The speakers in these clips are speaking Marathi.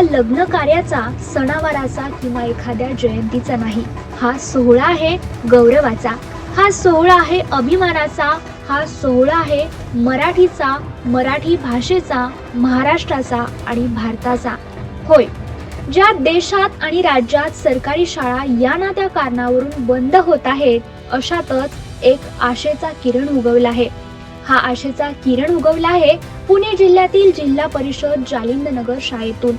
लग्न कार्याचा सणावाराचा किंवा एखाद्या जयंतीचा नाही. हा सोहळा आहे गौरवाचा. हा सोहळा आहे अभिमानाचा. हा सोहळा आहे मराठीचा मराठी भाषेचा महाराष्ट्राचा आणि भारताचा. होय. ज्या देशात आणि राज्यात सरकारी शाळा या ना त्या कारणावरून बंद होत आहेत अशातच एक आशेचा किरण उगवला आहे. हा आशेचा किरण उगवला आहे पुणे जिल्ह्यातील जिल्हा परिषद जालिंदनगर शाळेतून.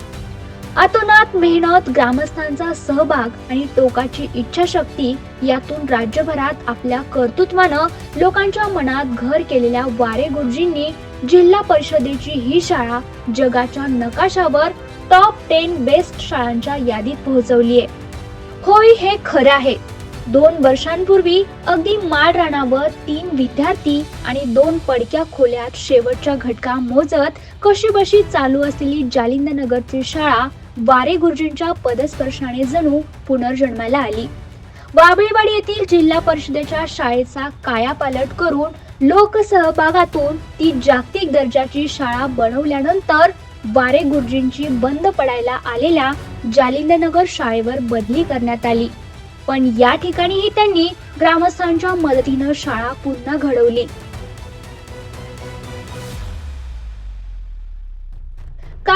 अतोनात मेहनत ग्रामस्थांचा सहभाग आणि टोकाची इच्छाशक्ती यातून राज्यभरात आपल्या कर्तृत्वानं लोकांच्या मनात घर केलेल्या वारे गुरुजींनी जिल्हा परिषदेची ही शाळा जगाच्या नकाशावर टॉप टेन बेस्ट शाळांच्या यादीत पोहोचवली आहे. होय हे खरं आहे. दोन वर्षांपूर्वी अगदी माळ रानावर तीन विद्यार्थी आणि दोन पडक्या खोल्यात शेवटच्या घटका मोजत कशी बशी चालू असलेली जालिंदनगरची शाळा वारे गुरुजींच्या पदस्पर्शाने जणू पुनर्जन्माला आली. बाबळीवाडी येथील जिल्हा परिषदेच्या शाळेचा कायापालट करून लोकसहभागातून ती जागतिक दर्जाची शाळा बनवल्यानंतर वारे गुरुजींची बंद पडायला आलेल्या जालिंदनगर शाळेवर बदली करण्यात आली. पण या ठिकाणीही त्यांनी ग्रामस्थांच्या मदतीनं शाळा पुन्हा घडवली.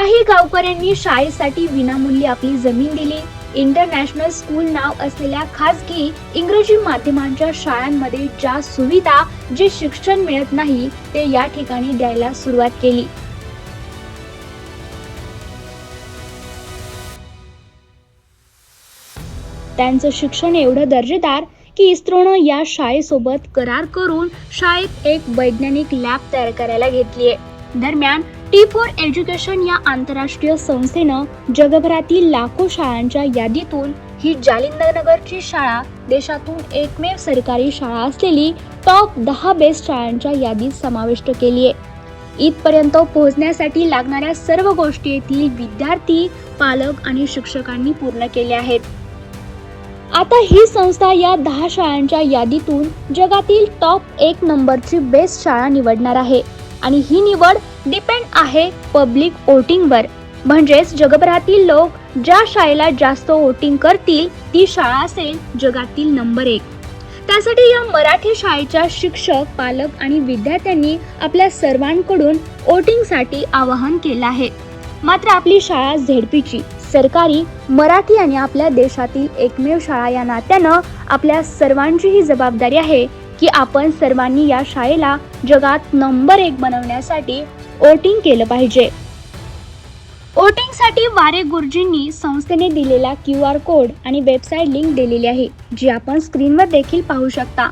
काही गावकऱ्यांनी शाळेसाठी विनामूल्य आपली जमीन दिली. इंटरनॅशनल स्कूल नाव असलेल्या खासगी इंग्रजी माध्यमांच्या शाळांमध्ये ज्या सुविधा जे शिक्षण मिळत नाही ते या ठिकाणी द्यायला सुरुवात केली. त्यांचं शिक्षण एवढं दर्जेदार की इस्रोनं या शाळेसोबत करार करून शाळेत एक वैज्ञानिक लॅब तयार करायला घेतली आहे दरम्यान टी फॉर एज्युकेशन या आंतरराष्ट्रीय संस्थेनं जगभरातील लाखो शाळांच्या यादीतून ही जालिंदरनगरची शाळा देशातून एकमेव सरकारी शाळा असलेली टॉप दहा बेस्ट शाळांच्या यादीत समाविष्ट केली आहे. इथपर्यंत पोहोचण्यासाठी लागणाऱ्या सर्व गोष्टी येथील विद्यार्थी पालक आणि शिक्षकांनी पूर्ण केल्या आहेत. आता ही संस्था या दहा शाळांच्या यादीतून जगातील टॉप एक नंबरची बेस्ट शाळा निवडणार आहे आणि ही निवड डिपेंड आहे पब्लिक वोटिंगवर. म्हणजेच जगभरातील लोक ज्या शाळेला जास्त वोटिंग करतील ती शाळा असेल जगातील नंबर एक. त्यासाठी या मराठी शाळेच्या शिक्षक पालक आणि विद्यार्थ्यांनी आपल्या सर्वांकडून वोटिंगसाठी आवाहन केलं आहे. मात्र आपली शाळा झेडपीची. सरकारी मराठी आणि आपल्या देशातील एकमेव शाळा या नात्यानं आपल्या सर्वांची ही जबाबदारी आहे. की आपण सर्वांनी या शाळेला जगात नंबर एक बनवण्यासाठी वोटिंग केलं पाहिजे. वोटिंगसाठी वारे गुरुजींनी संस्थेने दिलेला क्यू आर कोड आणि वेबसाईट लिंक दिलेली आहे जी आपण स्क्रीनवर देखील पाहू शकता.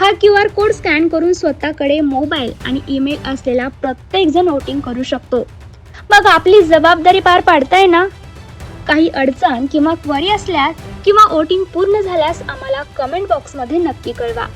हा क्यू आर कोड स्कॅन करून स्वतःकडे मोबाईल आणि ईमेल असलेला प्रत्येक जण वोटिंग करू शकतो. मग आपली जबाबदारी पार पाडताय ना? काही अडचण किंवा क्वरी असल्यास किंवा वोटिंग पूर्ण झाल्यास आम्हाला कमेंट बॉक्समध्ये नक्की कळवा.